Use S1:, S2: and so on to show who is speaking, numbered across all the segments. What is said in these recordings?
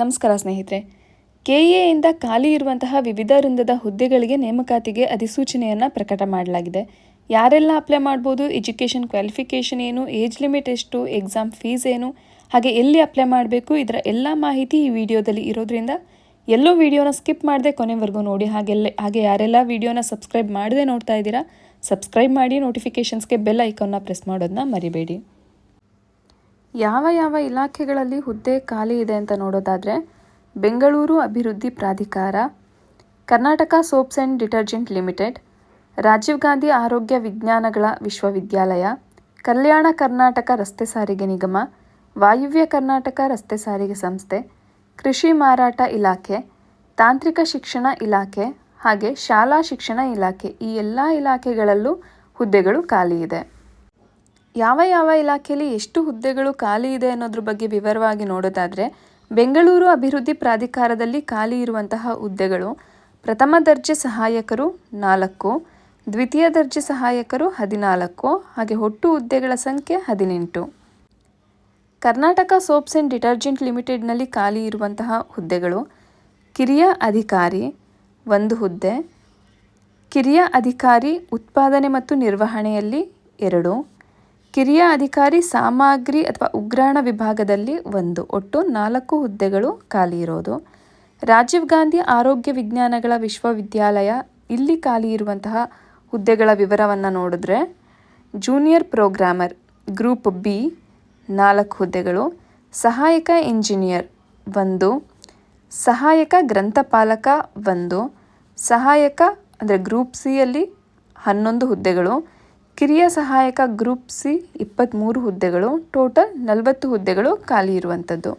S1: ನಮಸ್ಕಾರ ಸ್ನೇಹಿತರೆ. ಕೆ ಎಯಿಂದ ಖಾಲಿ ಇರುವಂತಹ ವಿವಿಧ ವೃಂದದ ಹುದ್ದೆಗಳಿಗೆ ನೇಮಕಾತಿಗೆ ಅಧಿಸೂಚನೆಯನ್ನು ಪ್ರಕಟ ಮಾಡಲಾಗಿದೆ. ಯಾರೆಲ್ಲ ಅಪ್ಲೈ ಮಾಡ್ಬೋದು ಎಜುಕೇಷನ್ ಕ್ವಾಲಿಫಿಕೇಷನ್ ಏನು ಏಜ್ ಲಿಮಿಟ್ ಎಷ್ಟು ಎಕ್ಸಾಮ್ ಫೀಸ್ ಏನು, ಹಾಗೆ ಎಲ್ಲಿ ಅಪ್ಲೈ ಮಾಡಬೇಕು, ಇದರ ಎಲ್ಲ ಮಾಹಿತಿ ಈ ವಿಡಿಯೋದಲ್ಲಿ ಇರೋದ್ರಿಂದ ಎಲ್ಲೋ ವಿಡಿಯೋನ ಸ್ಕಿಪ್ ಮಾಡದೆ ಕೊನೆವರೆಗೂ ನೋಡಿ. ಹಾಗೆಲ್ಲ ಹಾಗೆ ಯಾರೆಲ್ಲ ವಿಡಿಯೋನ ಸಬ್ಸ್ಕ್ರೈಬ್ ಮಾಡದೆ ನೋಡ್ತಾ ಇದ್ದೀರಾ ಸಬ್ಸ್ಕ್ರೈಬ್ ಮಾಡಿ ನೋಟಿಫಿಕೇಷನ್ಸ್ಗೆ ಬೆಲ್ ಐಕಾನ್ನ ಪ್ರೆಸ್ ಮಾಡೋದನ್ನ ಮರಿಬೇಡಿ. ಯಾವ ಯಾವ ಇಲಾಖೆಗಳಲ್ಲಿ ಹುದ್ದೆ ಖಾಲಿ ಇದೆ ಅಂತ ನೋಡೋದಾದರೆ ಬೆಂಗಳೂರು ಅಭಿವೃದ್ಧಿ ಪ್ರಾಧಿಕಾರ, Karnataka soaps and detergent limited, Rajiv Gandhi ಆರೋಗ್ಯ ವಿಜ್ಞಾನಗಳ ವಿಶ್ವವಿದ್ಯಾಲಯ, ಕಲ್ಯಾಣ ಕರ್ನಾಟಕ ರಸ್ತೆ ಸಾರಿಗೆ ನಿಗಮ, ವಾಯುವ್ಯ ಕರ್ನಾಟಕ ರಸ್ತೆ ಸಾರಿಗೆ ಸಂಸ್ಥೆ, ಕೃಷಿ ಮಾರಾಟ ಇಲಾಖೆ, ತಾಂತ್ರಿಕ ಶಿಕ್ಷಣ ಇಲಾಖೆ ಹಾಗೆ ಶಾಲಾ ಶಿಕ್ಷಣ ಇಲಾಖೆ ಈ ಎಲ್ಲ ಇಲಾಖೆಗಳಲ್ಲೂ ಹುದ್ದೆಗಳು ಖಾಲಿ ಇದೆ. ಯಾವ ಯಾವ ಇಲಾಖೆಯಲ್ಲಿ ಎಷ್ಟು ಹುದ್ದೆಗಳು ಖಾಲಿ ಇದೆ ಅನ್ನೋದ್ರ ಬಗ್ಗೆ ವಿವರವಾಗಿ ನೋಡೋದಾದರೆ, ಬೆಂಗಳೂರು ಅಭಿವೃದ್ಧಿ ಪ್ರಾಧಿಕಾರದಲ್ಲಿ ಖಾಲಿ ಇರುವಂತಹ ಹುದ್ದೆಗಳು ಪ್ರಥಮ ದರ್ಜೆ ಸಹಾಯಕರು ನಾಲ್ಕು, ದ್ವಿತೀಯ ದರ್ಜೆ ಸಹಾಯಕರು ಹದಿನಾಲ್ಕು, ಹಾಗೆ ಒಟ್ಟು ಹುದ್ದೆಗಳ ಸಂಖ್ಯೆ ಹದಿನೆಂಟು. ಕರ್ನಾಟಕ ಸೋಪ್ಸ್ ಆ್ಯಂಡ್ ಡಿಟರ್ಜೆಂಟ್ ಲಿಮಿಟೆಡ್ನಲ್ಲಿ ಖಾಲಿ ಇರುವಂತಹ ಹುದ್ದೆಗಳು, ಕಿರಿಯ ಅಧಿಕಾರಿ ಒಂದು ಹುದ್ದೆ, ಕಿರಿಯ ಅಧಿಕಾರಿ ಉತ್ಪಾದನೆ ಮತ್ತು ನಿರ್ವಹಣೆಯಲ್ಲಿ ಎರಡು ಕಿರಿಯ ಅಧಿಕಾರಿ ಸಾಮಗ್ರಿ ಅಥವಾ ಉಗ್ರಾಣ ವಿಭಾಗದಲ್ಲಿ ಒಂದು, ಒಟ್ಟು ನಾಲ್ಕು ಹುದ್ದೆಗಳು ಖಾಲಿ ಇರೋದು. ರಾಜೀವ್ ಗಾಂಧಿ ಆರೋಗ್ಯ ವಿಜ್ಞಾನಗಳ ವಿಶ್ವವಿದ್ಯಾಲಯ ಇಲ್ಲಿ ಖಾಲಿ ಇರುವಂತಹ ಹುದ್ದೆಗಳ ವಿವರವನ್ನು ನೋಡಿದ್ರೆ, ಜೂನಿಯರ್ ಪ್ರೋಗ್ರಾಮರ್ ಗ್ರೂಪ್ ಬಿ, ನಾಲ್ಕು ಹುದ್ದೆಗಳು, ಸಹಾಯಕ ಇಂಜಿನಿಯರ್ ಒಂದು, ಸಹಾಯಕ ಗ್ರಂಥಪಾಲಕ ಒಂದು, ಸಹಾಯಕ ಅಂದರೆ ಗ್ರೂಪ್ ಸಿಯಲ್ಲಿ ಹನ್ನೊಂದು ಹುದ್ದೆಗಳು ಕಿರಿಯ ಸಹಾಯಕ ಗ್ರೂಪ್ ಸಿ ಇಪ್ಪತ್ತ್ಮೂರು ಹುದ್ದೆಗಳು, ಟೋಟಲ್ ನಲವತ್ತು ಹುದ್ದೆಗಳು ಖಾಲಿ ಇರುವಂಥದ್ದು.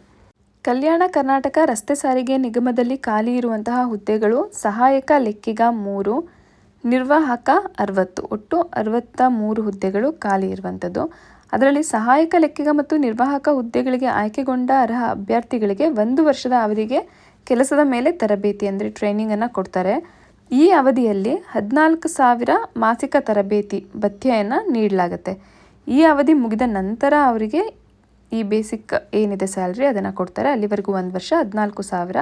S1: ಕಲ್ಯಾಣ ಕರ್ನಾಟಕ ರಸ್ತೆ ಸಾರಿಗೆ ನಿಗಮದಲ್ಲಿ ಖಾಲಿ ಇರುವಂತಹ ಹುದ್ದೆಗಳು ಸಹಾಯಕ ಲೆಕ್ಕಿಗ ಮೂರು, ನಿರ್ವಾಹಕ ಅರವತ್ತು, ಒಟ್ಟು ಅರವತ್ತ ಮೂರು ಹುದ್ದೆಗಳು ಖಾಲಿ ಇರುವಂಥದ್ದು. ಅದರಲ್ಲಿ ಸಹಾಯಕ ಲೆಕ್ಕಿಗ ಮತ್ತು ನಿರ್ವಾಹಕ ಹುದ್ದೆಗಳಿಗೆ ಆಯ್ಕೆಗೊಂಡ ಅರ್ಹ ಅಭ್ಯರ್ಥಿಗಳಿಗೆ ಒಂದು ವರ್ಷದ ಅವಧಿಗೆ ಕೆಲಸದ ಮೇಲೆ ತರಬೇತಿ ಅಂದರೆ ಟ್ರೈನಿಂಗನ್ನು ಕೊಡ್ತಾರೆ. ಈ ಅವಧಿಯಲ್ಲಿ ಹದಿನಾಲ್ಕು ಸಾವಿರ ಮಾಸಿಕ ತರಬೇತಿ ಭತ್ಯೆಯನ್ನು ನೀಡಲಾಗುತ್ತೆ. ಈ ಅವಧಿ ಮುಗಿದ ನಂತರ ಅವರಿಗೆ ಈ ಬೇಸಿಕ್ ಏನಿದೆ ಸ್ಯಾಲ್ರಿ ಅದನ್ನು ಕೊಡ್ತಾರೆ. ಅಲ್ಲಿವರೆಗೂ ಒಂದು ವರ್ಷ ಹದಿನಾಲ್ಕು ಸಾವಿರ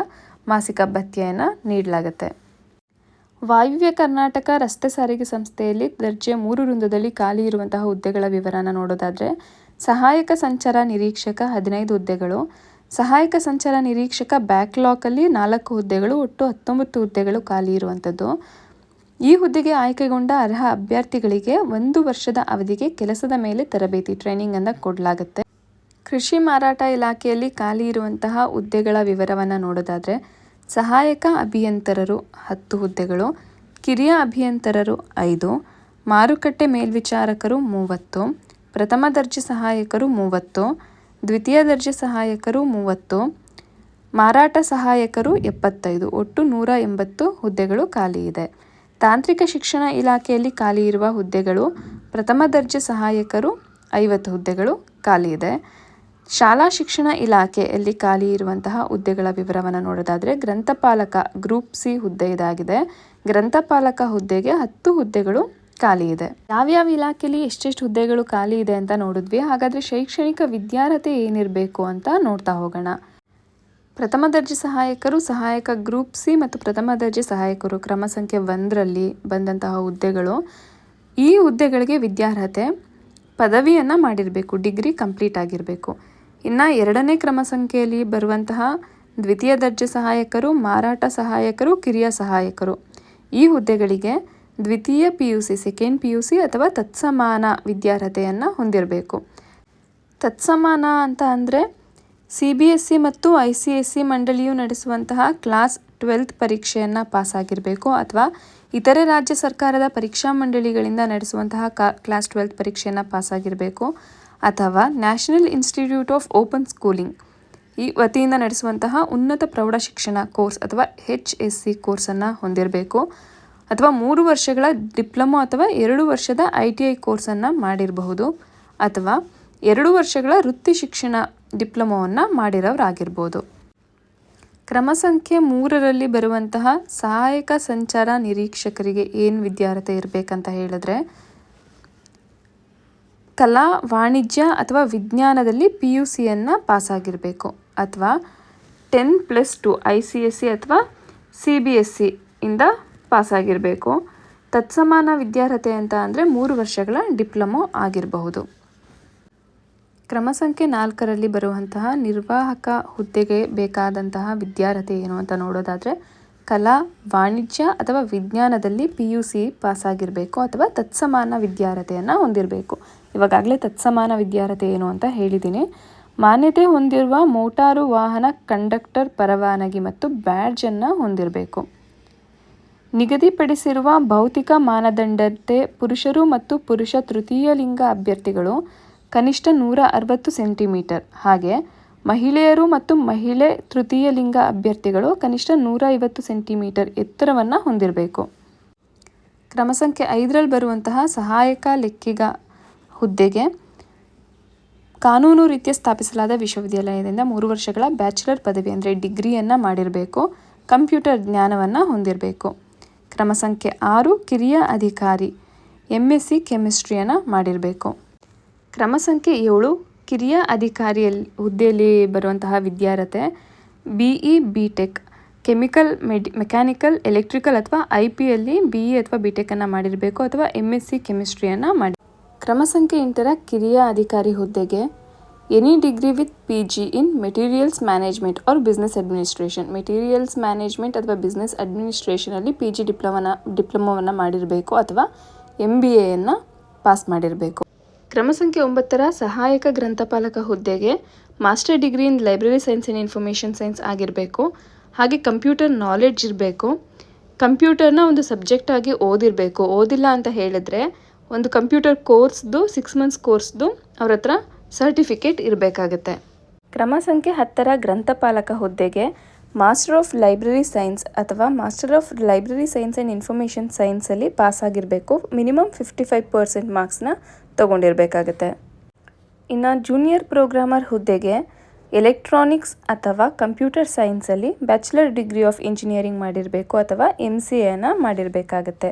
S1: ಮಾಸಿಕ ಭತ್ಯೆಯನ್ನು ನೀಡಲಾಗುತ್ತೆ. ವಾಯುವ್ಯ ಕರ್ನಾಟಕ ರಸ್ತೆ ಸಾರಿಗೆ ಸಂಸ್ಥೆಯಲ್ಲಿ ದರ್ಜೆ ಮೂರು ವೃಂದದಲ್ಲಿ ಖಾಲಿ ಇರುವಂತಹ ಹುದ್ದೆಗಳ ವಿವರನ ನೋಡೋದಾದರೆ, ಸಹಾಯಕ ಸಂಚಾರ ನಿರೀಕ್ಷಕ ಹದಿನೈದು ಹುದ್ದೆಗಳು ಸಹಾಯಕ ಸಂಚಾರ ನಿರೀಕ್ಷಕ ಬ್ಯಾಕ್ಲಾಕಲ್ಲಿ ನಾಲ್ಕು ಹುದ್ದೆಗಳು, ಒಟ್ಟು ಹತ್ತೊಂಬತ್ತು ಹುದ್ದೆಗಳು ಖಾಲಿ ಇರುವಂಥದ್ದು. ಈ ಹುದ್ದೆಗೆ ಆಯ್ಕೆಗೊಂಡ ಅರ್ಹ ಅಭ್ಯರ್ಥಿಗಳಿಗೆ ಒಂದು ವರ್ಷದ ಅವಧಿಗೆ ಕೆಲಸದ ಮೇಲೆ ತರಬೇತಿ ಟ್ರೈನಿಂಗನ್ನು ಕೊಡಲಾಗುತ್ತೆ. ಕೃಷಿ ಮಾರಾಟ ಇಲಾಖೆಯಲ್ಲಿ ಖಾಲಿ ಇರುವಂತಹ ಹುದ್ದೆಗಳ ವಿವರವನ್ನು ನೋಡೋದಾದರೆ, ಸಹಾಯಕ ಅಭಿಯಂತರರು ಹತ್ತು ಹುದ್ದೆಗಳು, ಕಿರಿಯ ಅಭಿಯಂತರರು ಐದು, ಮಾರುಕಟ್ಟೆ ಮೇಲ್ವಿಚಾರಕರು ಮೂವತ್ತು, ಪ್ರಥಮ ದರ್ಜೆ ಸಹಾಯಕರು ಮೂವತ್ತು ದ್ವಿತೀಯ ದರ್ಜೆ ಸಹಾಯಕರು ಮೂವತ್ತು, ಮಾರಾಟ ಸಹಾಯಕರು ಎಪ್ಪತ್ತೈದು. ಒಟ್ಟು ನೂರ ಎಂಬತ್ತು ಹುದ್ದೆಗಳು ಖಾಲಿ ಇದೆ. ತಾಂತ್ರಿಕ ಶಿಕ್ಷಣ ಇಲಾಖೆಯಲ್ಲಿ ಖಾಲಿ ಇರುವ ಹುದ್ದೆಗಳು, ಪ್ರಥಮ ದರ್ಜೆ ಸಹಾಯಕರು ಐವತ್ತು ಹುದ್ದೆಗಳು ಖಾಲಿ ಇದೆ. ಶಾಲಾ ಶಿಕ್ಷಣ ಇಲಾಖೆಯಲ್ಲಿ ಖಾಲಿ ಇರುವಂತಹ ಹುದ್ದೆಗಳ ವಿವರವನ್ನು ನೋಡೋದಾದರೆ, ಗ್ರಂಥಪಾಲಕ ಗ್ರೂಪ್ ಸಿ ಹುದ್ದೆ ಇದಾಗಿದೆ. ಗ್ರಂಥಪಾಲಕ ಹುದ್ದೆಗೆ ಹತ್ತು ಹುದ್ದೆಗಳು ಖಾಲಿ ಇದೆ. ಯಾವ್ಯಾವ ಇಲಾಖೆಯಲ್ಲಿ ಎಷ್ಟೆಷ್ಟು ಹುದ್ದೆಗಳು ಖಾಲಿ ಇದೆ ಅಂತ ನೋಡಿದ್ವಿ. ಹಾಗಾದರೆ ಶೈಕ್ಷಣಿಕ ವಿದ್ಯಾರ್ಹತೆ ಏನಿರಬೇಕು ಅಂತ ನೋಡ್ತಾ ಹೋಗೋಣ. ಪ್ರಥಮ ದರ್ಜೆ ಸಹಾಯಕರು ಸಹಾಯಕ ಗ್ರೂಪ್ ಸಿ ಮತ್ತು ಪ್ರಥಮ ದರ್ಜೆ ಸಹಾಯಕರು ಕ್ರಮ ಸಂಖ್ಯೆ ಒಂದರಲ್ಲಿ ಬಂದಂತಹ ಹುದ್ದೆಗಳು. ಈ ಹುದ್ದೆಗಳಿಗೆ ವಿದ್ಯಾರ್ಹತೆ ಪದವಿಯನ್ನು ಮಾಡಿರಬೇಕು, ಡಿಗ್ರಿ ಕಂಪ್ಲೀಟ್ ಆಗಿರಬೇಕು. ಇನ್ನು ಎರಡನೇ ಕ್ರಮ ಸಂಖ್ಯೆಯಲ್ಲಿ ಬರುವಂತಹ ದ್ವಿತೀಯ ದರ್ಜೆ ಸಹಾಯಕರು, ಮಾರಾಟ ಸಹಾಯಕರು, ಕಿರಿಯ ಸಹಾಯಕರು ಈ ಹುದ್ದೆಗಳಿಗೆ ದ್ವಿತೀಯ P U C second P U C ಅಥವಾ ತತ್ಸಮಾನ ವಿದ್ಯಾರ್ಹತೆಯನ್ನು ಹೊಂದಿರಬೇಕು. ತತ್ಸಮಾನ ಅಂತ ಅಂದರೆ ಸಿ ಬಿ ಎಸ್ ಸಿ ಮತ್ತು ಐ ಸಿ ಎಸ್ ಸಿ ಮಂಡಳಿಯು ನಡೆಸುವಂತಹ ಕ್ಲಾಸ್ ಟ್ವೆಲ್ತ್ ಪರೀಕ್ಷೆಯನ್ನು ಪಾಸಾಗಿರಬೇಕು ಅಥವಾ ಇತರೆ ರಾಜ್ಯ ಸರ್ಕಾರದ ಪರೀಕ್ಷಾ ಮಂಡಳಿಗಳಿಂದ ನಡೆಸುವಂತಹ ಕಾ, ಕ್ಲಾಸ್ ಟ್ವೆಲ್ತ್ ಪರೀಕ್ಷೆಯನ್ನು ಪಾಸಾಗಿರಬೇಕು ಅಥವಾ national institute of open schooling. ಈ ವತಿಯಿಂದ ನಡೆಸುವಂತಹ ಉನ್ನತ ಪ್ರೌಢಶಿಕ್ಷಣ ಕೋರ್ಸ್ ಅಥವಾ ಹೆಚ್ ಎಸ್ ಸಿ ಕೋರ್ಸನ್ನು ಹೊಂದಿರಬೇಕು. ಅಥವಾ ಮೂರು ವರ್ಷಗಳ ಡಿಪ್ಲೊಮೊ ಅಥವಾ ಎರಡು ವರ್ಷದ ಐ ಟಿ ಐ ಕೋರ್ಸನ್ನು ಮಾಡಿರಬಹುದು ಅಥವಾ ಎರಡು ವರ್ಷಗಳ ವೃತ್ತಿ ಶಿಕ್ಷಣ ಡಿಪ್ಲೊಮೊವನ್ನು ಮಾಡಿರೋರಾಗಿರ್ಬೋದು. ಕ್ರಮ ಸಂಖ್ಯೆ ಮೂರರಲ್ಲಿ ಬರುವಂತಹ ಸಹಾಯಕ ಸಂಚಾರ ನಿರೀಕ್ಷಕರಿಗೆ ಏನು ವಿದ್ಯಾರ್ಹತೆ ಇರಬೇಕಂತ ಹೇಳಿದ್ರೆ, ಕಲಾ, ವಾಣಿಜ್ಯ ಅಥವಾ ವಿಜ್ಞಾನದಲ್ಲಿ ಪಿ ಯು ಸಿಯನ್ನು ಪಾಸಾಗಿರಬೇಕು ಅಥವಾ ten plus two I C S C ಅಥವಾ ಸಿ ಬಿ ಎಸ್ ಸಿ ಇಂದ ಪಾಸಾಗಿರಬೇಕು. ತತ್ಸಮಾನ ವಿದ್ಯಾರ್ಹತೆ ಅಂತ ಅಂದರೆ ಮೂರು ವರ್ಷಗಳ ಡಿಪ್ಲೊಮೊ ಆಗಿರಬಹುದು. ಕ್ರಮ ಸಂಖ್ಯೆ ನಾಲ್ಕರಲ್ಲಿ ಬರುವಂತಹ ನಿರ್ವಾಹಕ ಹುದ್ದೆಗೆ ಬೇಕಾದಂತಹ ವಿದ್ಯಾರ್ಹತೆ ಏನು ಅಂತ ನೋಡೋದಾದರೆ, ಕಲಾ, ವಾಣಿಜ್ಯ ಅಥವಾ ವಿಜ್ಞಾನದಲ್ಲಿ ಪಿ ಯು ಸಿ ಪಾಸಾಗಿರಬೇಕು ಅಥವಾ ತತ್ಸಮಾನ ವಿದ್ಯಾರ್ಹತೆಯನ್ನು ಹೊಂದಿರಬೇಕು. ಇವಾಗಾಗಲೇ ತತ್ಸಮಾನ ವಿದ್ಯಾರ್ಹತೆ ಏನು ಅಂತ ಹೇಳಿದ್ದೀನಿ. ಮಾನ್ಯತೆ ಹೊಂದಿರುವ ಮೋಟಾರು ವಾಹನ ಕಂಡಕ್ಟರ್ ಪರವಾನಗಿ ಮತ್ತು ಬ್ಯಾಡ್ಜನ್ನು ಹೊಂದಿರಬೇಕು. ನಿಗದಿಪಡಿಸಿರುವ ಭೌತಿಕ ಮಾನದಂಡತೆ ಪುರುಷರು ಮತ್ತು ಪುರುಷ ತೃತೀಯ ಲಿಂಗ ಅಭ್ಯರ್ಥಿಗಳು ಕನಿಷ್ಠ ನೂರ ಅರವತ್ತು ಸೆಂಟಿಮೀಟರ್. ಹಾಗೆ ಮಹಿಳೆಯರು ಮತ್ತು ಮಹಿಳೆ ತೃತೀಯ ಲಿಂಗ ಅಭ್ಯರ್ಥಿಗಳು ಕನಿಷ್ಠ ನೂರ ಐವತ್ತು ಸೆಂಟಿಮೀಟರ್ ಎತ್ತರವನ್ನು ಹೊಂದಿರಬೇಕು. ಕ್ರಮ ಸಂಖ್ಯೆ ಐದರಲ್ಲಿ ಬರುವಂತಹ ಸಹಾಯಕ ಲೆಕ್ಕಿಗ ಹುದ್ದೆಗೆ ಕಾನೂನು ರೀತಿಯ ಸ್ಥಾಪಿಸಲಾದ ವಿಶ್ವವಿದ್ಯಾಲಯದಿಂದ ಮೂರು ವರ್ಷಗಳ ಬ್ಯಾಚುಲರ್ ಪದವಿ, ಅಂದರೆ ಡಿಗ್ರಿಯನ್ನು ಮಾಡಿರಬೇಕು. ಕಂಪ್ಯೂಟರ್ ಜ್ಞಾನವನ್ನು ಹೊಂದಿರಬೇಕು. ಕ್ರಮ ಸಂಖ್ಯೆ ಆರು, ಕಿರಿಯ ಅಧಿಕಾರಿ. ಎಂ ಎಸ್ ಸಿ ಕೆಮಿಸ್ಟ್ರಿಯನ್ನು ಮಾಡಿರಬೇಕು. ಕ್ರಮ ಸಂಖ್ಯೆ ಏಳು, ಕಿರಿಯ ಅಧಿಕಾರಿಯಲ್ಲಿ ಹುದ್ದೆಯಲ್ಲಿ ಬರುವಂತಹ ವಿದ್ಯಾರ್ಹತೆ. B E B tech chemical ಮೆಡಿ ಮೆಕ್ಯಾನಿಕಲ್ ಎಲೆಕ್ಟ್ರಿಕಲ್ ಅಥವಾ ಐ ಪಿಯಲ್ಲಿ ಬಿ ಇ ಅಥವಾ ಬಿ ಟೆಕ್ಕನ್ನು ಮಾಡಿರಬೇಕು ಅಥವಾ ಎಂ ಎಸ್ ಸಿ ಕೆಮಿಸ್ಟ್ರಿಯನ್ನು ಮಾಡಿ. ಕ್ರಮ ಸಂಖ್ಯೆ ಎಂಟರ, ಕಿರಿಯ ಅಧಿಕಾರಿ ಹುದ್ದೆಗೆ. Any degree with P G in materials management or business administration materials management ಅಥವಾ ಬಿಸ್ನೆಸ್ ಅಡ್ಮಿನಿಸ್ಟ್ರೇಷನಲ್ಲಿ ಪಿ ಜಿ ಡಿಪ್ಲೊಮನ ಡಿಪ್ಲೊಮೊವನ್ನು ಮಾಡಿರಬೇಕು ಅಥವಾ ಎಂ ಬಿ ಎಯನ್ನು ಪಾಸ್ ಮಾಡಿರಬೇಕು. ಕ್ರಮ ಸಂಖ್ಯೆ ಒಂಬತ್ತರ ಸಹಾಯಕ ಗ್ರಂಥಪಾಲಕ ಹುದ್ದೆಗೆ master degree in library science and information science ಆಗಿರಬೇಕು. ಹಾಗೆ ಕಂಪ್ಯೂಟರ್ ನಾಲೆಡ್ಜ್ ಇರಬೇಕು. ಕಂಪ್ಯೂಟರ್ನ ಒಂದು ಸಬ್ಜೆಕ್ಟ್ ಆಗಿ ಓದಿರಬೇಕು. ಓದಿಲ್ಲ ಅಂತ ಹೇಳಿದ್ರೆ ಒಂದು ಕಂಪ್ಯೂಟರ್ ಕೋರ್ಸ್ದು ಸಿಕ್ಸ್ ಮಂತ್ಸ್ ಕೋರ್ಸ್ದು ಅವ್ರ ಹತ್ರ ಸರ್ಟಿಫಿಕೇಟ್ ಇರಬೇಕಾಗತ್ತೆ. ಕ್ರಮ ಸಂಖ್ಯೆ ಹತ್ತರ ಗ್ರಂಥಪಾಲಕ ಹುದ್ದೆಗೆ ಮಾಸ್ಟರ್ ಆಫ್ ಲೈಬ್ರರಿ ಸೈನ್ಸ್ ಅಥವಾ master of library science and information ಸೈನ್ಸಲ್ಲಿ pass ಆಗಿರಬೇಕು ಮಿನಿಮಮ್ ಫಿಫ್ಟಿ ಫೈವ್ ಪರ್ಸೆಂಟ್ ಮಾರ್ಕ್ಸ್ನ ತೊಗೊಂಡಿರಬೇಕಾಗತ್ತೆ. ಇನ್ನು ಜೂನಿಯರ್ ಪ್ರೋಗ್ರಾಮರ್ ಹುದ್ದೆಗೆ ಎಲೆಕ್ಟ್ರಾನಿಕ್ಸ್ ಅಥವಾ ಕಂಪ್ಯೂಟರ್ ಸೈನ್ಸಲ್ಲಿ ಬ್ಯಾಚುಲರ್ ಡಿಗ್ರಿ ಆಫ್ ಇಂಜಿನಿಯರಿಂಗ್ ಮಾಡಿರಬೇಕು ಅಥವಾ ಎಂ ಸಿ ಎನ ಮಾಡಿರಬೇಕಾಗತ್ತೆ.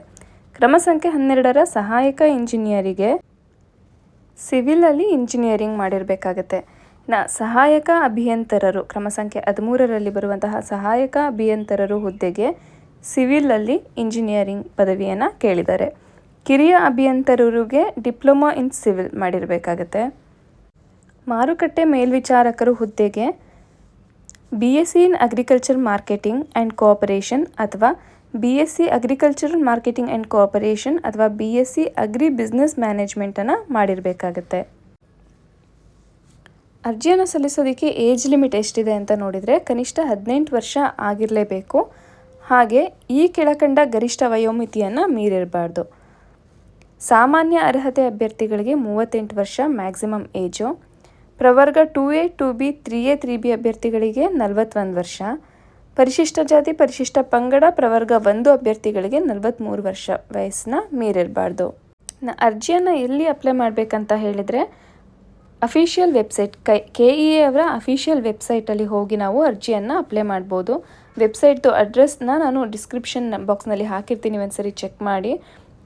S1: ಕ್ರಮ ಸಂಖ್ಯೆ ಹನ್ನೆರಡರ ಸಹಾಯಕ ಇಂಜಿನಿಯರಿಗೆ ಸಿವಿಲಲ್ಲಿ ಇಂಜಿನಿಯರಿಂಗ್ ಮಾಡಿರಬೇಕಾಗತ್ತೆ. ನ ಸಹಾಯಕ ಅಭಿಯಂತರರು, ಕ್ರಮ ಸಂಖ್ಯೆ ಹದಿಮೂರರಲ್ಲಿ ಬರುವಂತಹ ಸಹಾಯಕ ಅಭಿಯಂತರರು ಹುದ್ದೆಗೆ ಸಿವಿಲಲ್ಲಿ ಇಂಜಿನಿಯರಿಂಗ್ ಪದವಿಯನ್ನು ಕೇಳಿದ್ದಾರೆ. ಕಿರಿಯ ಅಭಿಯಂತರರಿಗೆ ಡಿಪ್ಲೊಮಾ ಇನ್ ಸಿವಿಲ್ ಮಾಡಿರಬೇಕಾಗತ್ತೆ. ಮಾರುಕಟ್ಟೆ ಮೇಲ್ವಿಚಾರಕರು ಹುದ್ದೆಗೆ B S C in agriculture marketing and cooperation ಅಥವಾ B S C agricultural marketing and cooperation ಅಥವಾ B S C agri business ಮ್ಯಾನೇಜ್ಮೆಂಟನ್ನು ಮಾಡಿರಬೇಕಾಗತ್ತೆ. ಅರ್ಜಿಯನ್ನು ಸಲ್ಲಿಸೋದಕ್ಕೆ ಏಜ್ ಲಿಮಿಟ್ ಎಷ್ಟಿದೆ ಅಂತ ನೋಡಿದರೆ ಕನಿಷ್ಠ ಹದಿನೆಂಟು ವರ್ಷ ಆಗಿರಲೇಬೇಕು. ಹಾಗೆ ಈ ಕೆಳಕಂಡ ಗರಿಷ್ಠ ವಯೋಮಿತಿಯನ್ನು ಮೀರಿರಬಾರ್ದು. ಸಾಮಾನ್ಯ ಅರ್ಹತೆ ಅಭ್ಯರ್ಥಿಗಳಿಗೆ ಮೂವತ್ತೆಂಟು ವರ್ಷ ಮ್ಯಾಕ್ಸಿಮಮ್ ಏಜು ಪ್ರವರ್ಗ two A two B three A three B ಅಭ್ಯರ್ಥಿಗಳಿಗೆ ನಲವತ್ತೊಂದು ವರ್ಷ. ಪರಿಶಿಷ್ಟ ಜಾತಿ, ಪರಿಶಿಷ್ಟ ಪಂಗಡ, ಪ್ರವರ್ಗ ಒಂದು ಅಭ್ಯರ್ಥಿಗಳಿಗೆ ನಲವತ್ತ್ಮೂರು ವರ್ಷ ವಯಸ್ಸನ್ನ ಮೀರಿರಬಾರ್ದು. ನಾ ಅರ್ಜಿಯನ್ನು ಎಲ್ಲಿ ಅಪ್ಲೈ ಮಾಡಬೇಕಂತ ಹೇಳಿದರೆ ಅಫಿಷಿಯಲ್ ವೆಬ್ಸೈಟ್ ಕೈ ಕೆ ಇ ಎ ಅವರ ಅಫಿಷಿಯಲ್ ವೆಬ್ಸೈಟಲ್ಲಿ ಹೋಗಿ ನಾವು ಅರ್ಜಿಯನ್ನು ಅಪ್ಲೈ ಮಾಡ್ಬೋದು. ವೆಬ್ಸೈಟ್ದು ಅಡ್ರೆಸ್ನ ನಾನು ಡಿಸ್ಕ್ರಿಪ್ಷನ್ ಬಾಕ್ಸ್ನಲ್ಲಿ ಹಾಕಿರ್ತೀನಿ ಒಂದ್ಸರಿ ಚೆಕ್ ಮಾಡಿ.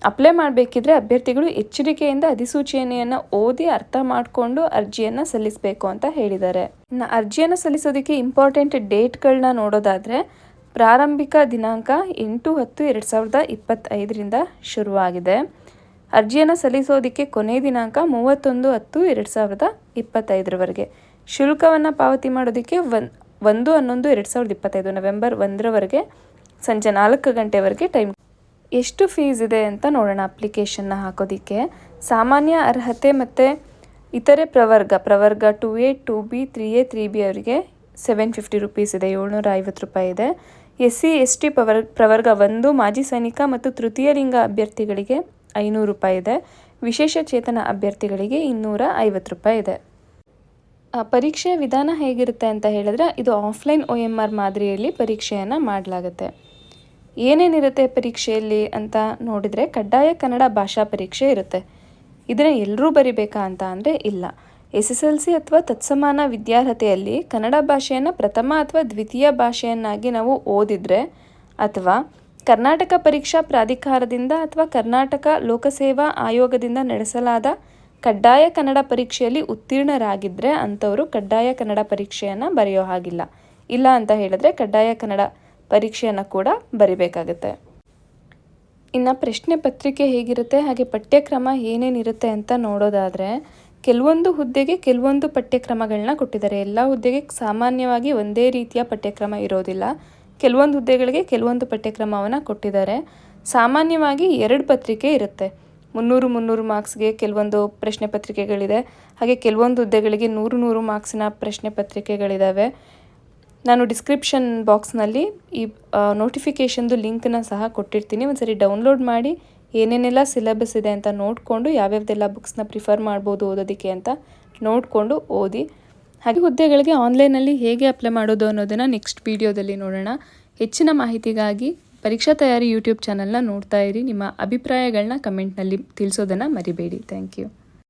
S1: ಅಪ್ಲೈ ಮಾಡಬೇಕಿದ್ರೆ ಅಭ್ಯರ್ಥಿಗಳು ಎಚ್ಚರಿಕೆಯಿಂದ ಅಧಿಸೂಚನೆಯನ್ನು ಓದಿ ಅರ್ಥ ಮಾಡಿಕೊಂಡು ಅರ್ಜಿಯನ್ನು ಸಲ್ಲಿಸಬೇಕು ಅಂತ ಹೇಳಿದ್ದಾರೆ. ಇನ್ನು ಅರ್ಜಿಯನ್ನು ಸಲ್ಲಿಸೋದಕ್ಕೆ ಇಂಪಾರ್ಟೆಂಟ್ ಡೇಟ್ಗಳನ್ನ ನೋಡೋದಾದರೆ ಪ್ರಾರಂಭಿಕ ದಿನಾಂಕ ಎಂಟು ಹತ್ತು ಎರಡು ಸಾವಿರದ ಇಪ್ಪತ್ತೈದರಿಂದ ಶುರುವಾಗಿದೆ. ಅರ್ಜಿಯನ್ನು ಸಲ್ಲಿಸೋದಕ್ಕೆ ಕೊನೆ ದಿನಾಂಕ ಮೂವತ್ತೊಂದು ಹತ್ತು ಎರಡು ಸಾವಿರದ ಇಪ್ಪತ್ತೈದರವರೆಗೆ. ಶುಲ್ಕವನ್ನು ಪಾವತಿ ಮಾಡೋದಕ್ಕೆ ಒನ್, ಒಂದು ಹನ್ನೊಂದು ಎರಡು ಸಾವಿರದ ಇಪ್ಪತ್ತೈದು ನವೆಂಬರ್ ಒಂದರವರೆಗೆ ಸಂಜೆ ನಾಲ್ಕು ಗಂಟೆವರೆಗೆ ಟೈಮ್ ಎಷ್ಟು ಫೀಸ್ ಇದೆ ಅಂತ ನೋಡೋಣ ಅಪ್ಲಿಕೇಶನ್ನ ಹಾಕೋದಕ್ಕೆ. ಸಾಮಾನ್ಯ ಅರ್ಹತೆ ಮತ್ತು ಇತರೆ ಪ್ರವರ್ಗ ಪ್ರವರ್ಗ two A two B three A three B ಅವರಿಗೆ ಸೆವೆನ್ ಫಿಫ್ಟಿ ರುಪೀಸ್ ಇದೆ ಏಳ್ನೂರ ಐವತ್ತು ರೂಪಾಯಿ ಇದೆ. ಎಸ್ ಸಿ ಎಸ್ ಟಿ ಪವರ್, ಪ್ರವರ್ಗ ಒಂದು, ಮಾಜಿ ಸೈನಿಕ ಮತ್ತು ತೃತೀಯ ಲಿಂಗ ಅಭ್ಯರ್ಥಿಗಳಿಗೆ ಐನೂರು ರೂಪಾಯಿ ಇದೆ. ವಿಶೇಷ ಚೇತನ ಅಭ್ಯರ್ಥಿಗಳಿಗೆ ಇನ್ನೂರ ಐವತ್ತು ರೂಪಾಯಿ ಇದೆ. ಪರೀಕ್ಷೆಯ ವಿಧಾನ ಹೇಗಿರುತ್ತೆ ಅಂತ ಹೇಳಿದ್ರೆ, ಇದು ಆಫ್ಲೈನ್ ಒ ಎಂ ಆರ್ ಮಾದರಿಯಲ್ಲಿ ಪರೀಕ್ಷೆಯನ್ನು ಮಾಡಲಾಗುತ್ತೆ. ಏನೇನಿರುತ್ತೆ ಪರೀಕ್ಷೆಯಲ್ಲಿ ಅಂತ ನೋಡಿದರೆ ಕಡ್ಡಾಯ ಕನ್ನಡ ಭಾಷಾ ಪರೀಕ್ಷೆ ಇರುತ್ತೆ. ಇದನ್ನು ಎಲ್ಲರೂ ಬರಿಬೇಕಾ ಅಂತ ಅಂದರೆ ಇಲ್ಲ. ಎಸ್ ಎಸ್ ಎಲ್ ಸಿ ಅಥವಾ ತತ್ಸಮಾನ ವಿದ್ಯಾರ್ಹತೆಯಲ್ಲಿ ಕನ್ನಡ ಭಾಷೆಯನ್ನು ಪ್ರಥಮ ಅಥವಾ ದ್ವಿತೀಯ ಭಾಷೆಯನ್ನಾಗಿ ನಾವು ಓದಿದರೆ ಅಥವಾ ಕರ್ನಾಟಕ ಪರೀಕ್ಷಾ ಪ್ರಾಧಿಕಾರದಿಂದ ಅಥವಾ ಕರ್ನಾಟಕ ಲೋಕಸೇವಾ ಆಯೋಗದಿಂದ ನಡೆಸಲಾದ ಕಡ್ಡಾಯ ಕನ್ನಡ ಪರೀಕ್ಷೆಯಲ್ಲಿ ಉತ್ತೀರ್ಣರಾಗಿದ್ದರೆ ಅಂಥವರು ಕಡ್ಡಾಯ ಕನ್ನಡ ಪರೀಕ್ಷೆಯನ್ನು ಬರೆಯೋ ಹಾಗಿಲ್ಲ. ಇಲ್ಲ ಅಂತ ಹೇಳಿದ್ರೆ ಕಡ್ಡಾಯ ಕನ್ನಡ ಪರೀಕ್ಷೆಯನ್ನು ಕೂಡ ಬರಿಬೇಕಾಗುತ್ತೆ. ಇನ್ನು ಪ್ರಶ್ನೆ ಪತ್ರಿಕೆ ಹೇಗಿರುತ್ತೆ, ಹಾಗೆ ಪಠ್ಯಕ್ರಮ ಏನೇನಿರುತ್ತೆ ಅಂತ ನೋಡೋದಾದರೆ, ಕೆಲವೊಂದು ಹುದ್ದೆಗೆ ಕೆಲವೊಂದು ಪಠ್ಯಕ್ರಮಗಳನ್ನ ಕೊಟ್ಟಿದ್ದಾರೆ. ಎಲ್ಲ ಹುದ್ದೆಗೆ ಸಾಮಾನ್ಯವಾಗಿ ಒಂದೇ ರೀತಿಯ ಪಠ್ಯಕ್ರಮ ಇರೋದಿಲ್ಲ. ಕೆಲವೊಂದು ಹುದ್ದೆಗಳಿಗೆ ಕೆಲವೊಂದು ಪಠ್ಯಕ್ರಮವನ್ನು ಕೊಟ್ಟಿದ್ದಾರೆ. ಸಾಮಾನ್ಯವಾಗಿ ಎರಡು ಪತ್ರಿಕೆ ಇರುತ್ತೆ. ಮುನ್ನೂರು ಮುನ್ನೂರು ಮಾರ್ಕ್ಸ್ಗೆ ಕೆಲವೊಂದು ಪ್ರಶ್ನೆ ಪತ್ರಿಕೆಗಳಿದೆ. ಹಾಗೆ ಕೆಲವೊಂದು ಹುದ್ದೆಗಳಿಗೆ ನೂರು ನೂರು ಮಾರ್ಕ್ಸಿನ ಪ್ರಶ್ನೆ ಪತ್ರಿಕೆಗಳಿದ್ದಾವೆ ನಾನು ಡಿಸ್ಕ್ರಿಪ್ಷನ್ ಬಾಕ್ಸ್ನಲ್ಲಿ ಈ ನೋಟಿಫಿಕೇಷನ್ದು ಲಿಂಕ್ನ ಸಹ ಕೊಟ್ಟಿರ್ತೀನಿ. ಒಂದ್ಸರಿ ಡೌನ್ಲೋಡ್ ಮಾಡಿ, ಏನೇನೆಲ್ಲ ಸಿಲೆಬಸ್ ಇದೆ ಅಂತ ನೋಡಿಕೊಂಡು, ಯಾವ್ಯಾವ್ದೆಲ್ಲ ಬುಕ್ಸ್ನ ಪ್ರಿಫರ್ ಮಾಡ್ಬೋದು ಓದೋದಕ್ಕೆ ಅಂತ ನೋಡಿಕೊಂಡು ಓದಿ. ಹಾಗೆ ಹುದ್ದೆಗಳಿಗೆ ಆನ್ಲೈನಲ್ಲಿ ಹೇಗೆ ಅಪ್ಲೈ ಮಾಡೋದು ಅನ್ನೋದನ್ನು ನೆಕ್ಸ್ಟ್ ವೀಡಿಯೋದಲ್ಲಿ ನೋಡೋಣ. ಹೆಚ್ಚಿನ ಮಾಹಿತಿಗಾಗಿ ಪರೀಕ್ಷಾ ತಯಾರಿ ಯೂಟ್ಯೂಬ್ ಚಾನಲ್ನ ನೋಡ್ತಾ ಇರಿ. ನಿಮ್ಮ ಅಭಿಪ್ರಾಯಗಳನ್ನ ಕಮೆಂಟ್ನಲ್ಲಿ ತಿಳಿಸೋದನ್ನು ಮರಿಬೇಡಿ. Thank you